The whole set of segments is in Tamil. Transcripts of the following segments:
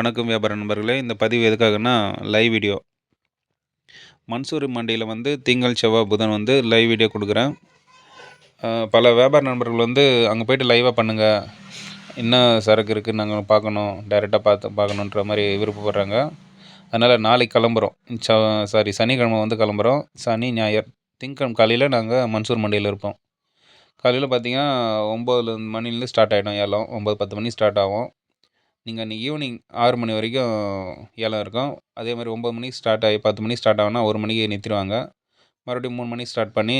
வணக்கம் வியாபார நண்பர்களே இந்த பதிவு எதுக்காகன்னா லைவ் வீடியோ மன்சூர் மண்டியில் வந்து திங்கள் செவ்வாய் புதன் வந்து லைவ் வீடியோ கொடுக்குறேன். பல வியாபார நண்பர்கள் வந்து அங்கே போயிட்டு லைவாக பண்ணுங்கள் என்ன சரக்கு இருக்குதுன்னு நாங்கள் பார்க்கணும் டைரெக்டாக பார்த்து பார்க்கணுன்ற மாதிரி விருப்பப்படுறாங்க. அதனால் நாளைக்கு கிளம்புறோம். ச சாரி சனிக்கிழமை வந்து கிளம்புறோம். சனி ஞாயிறு திங்கக்கிழமை காலையில் நாங்கள் மன்சூர் மண்டியில் இருப்போம். காலையில் பார்த்தீங்கன்னா ஒம்பது மணிலேருந்து ஸ்டார்ட் ஆகிடும் ஏலம் ஒம்பது பத்து மணி ஸ்டார்ட் ஆகும். நீங்கள் அன்றைக்கி ஈவினிங் ஆறு மணி வரைக்கும் ஏலம் இருக்கும். அதே மாதிரி ஒம்பது மணிக்கு ஸ்டார்ட் ஆகி பத்து மணிக்கு ஸ்டார்ட் ஆகுனா ஒரு மணிக்கு நிறுத்திடுவாங்க. மறுபடியும் மூணு மணிக்கு ஸ்டார்ட் பண்ணி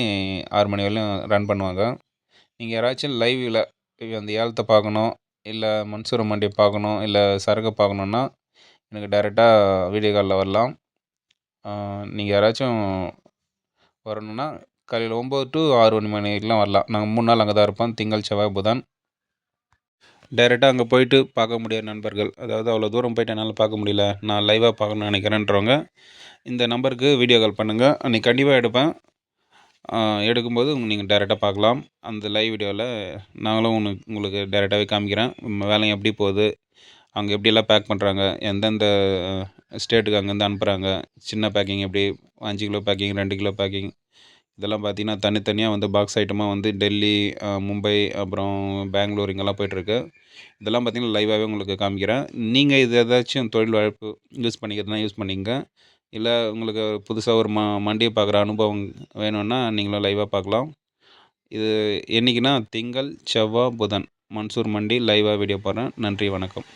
ஆறு மணி வரையிலும் ரன் பண்ணுவாங்க. நீங்கள் யாராச்சும் லைவில் அந்த ஏலத்தை பார்க்கணும் இல்லை மன்சூர் மண்டியை பார்க்கணும் இல்லை சரக்கு பார்க்கணுன்னா எனக்கு டேரெக்டாக வீடியோ காலில் வரலாம். நீங்கள் யாராச்சும் வரணுன்னா காலையில் ஒம்பது டு ஆறு மணி மணிக்கெலாம் வரலாம். நாங்கள் மூணு நாள் அங்கே தான் இருப்போம். திங்கள் செவ்வாய் புதன். டைரெக்டாக அங்கே போயிட்டு பார்க்க முடியாத நண்பர்கள். அதாவது அவ்வளோ தூரம் போயிட்டு என்னால் பார்க்க முடியல. நான் லைவாக பார்க்கணும்னு நினைக்கிறேன்றவங்க இந்த நம்பருக்கு வீடியோ கால் பண்ணுங்கள் அன்றைக்கி கண்டிப்பாக எடுப்பேன். எடுக்கும்போது நீங்கள் டைரெக்டாக பார்க்கலாம். அந்த லைவ் வீடியோவில் நாங்களும் உனக்கு உங்களுக்கு டைரெக்டாகவே காமிக்கிறேன். வேலை வேலையும் எப்படி போகுது? அவங்க எப்படியெல்லாம் பேக் பண்ணுறாங்க எந்தெந்த ஸ்டேட்டுக்கு அங்கேருந்து அனுப்புகிறாங்க சின்ன பேக்கிங் எப்படி? அஞ்சு கிலோ பேக்கிங் ரெண்டு கிலோ பேக்கிங் இதெல்லாம் பார்த்தீங்கன்னா தனித்தனியாக வந்து பாக்ஸ் ஐட்டமாக வந்து டெல்லி மும்பை அப்புறம் பெங்களூர் இங்கெல்லாம் போயிட்டுருக்கு. இதெல்லாம் பார்த்தீங்கன்னா லைவாகவே உங்களுக்கு காமிக்கிறேன். நீங்கள் இது ஏதாச்சும் தொழில் வாய்ப்பு யூஸ் பண்ணிக்கிறதுனா யூஸ் பண்ணிங்க இல்லை உங்களுக்கு புதுசாக ஒரு ம மண்டியை பார்க்குற அனுபவம் வேணும்னா நீங்களும் லைவாக பார்க்கலாம். இது என்றைக்குன்னா திங்கள் செவ்வாய் புதன். மன்சூர் மண்டி லைவாக வீடியோ போடுறேன். நன்றி வணக்கம்.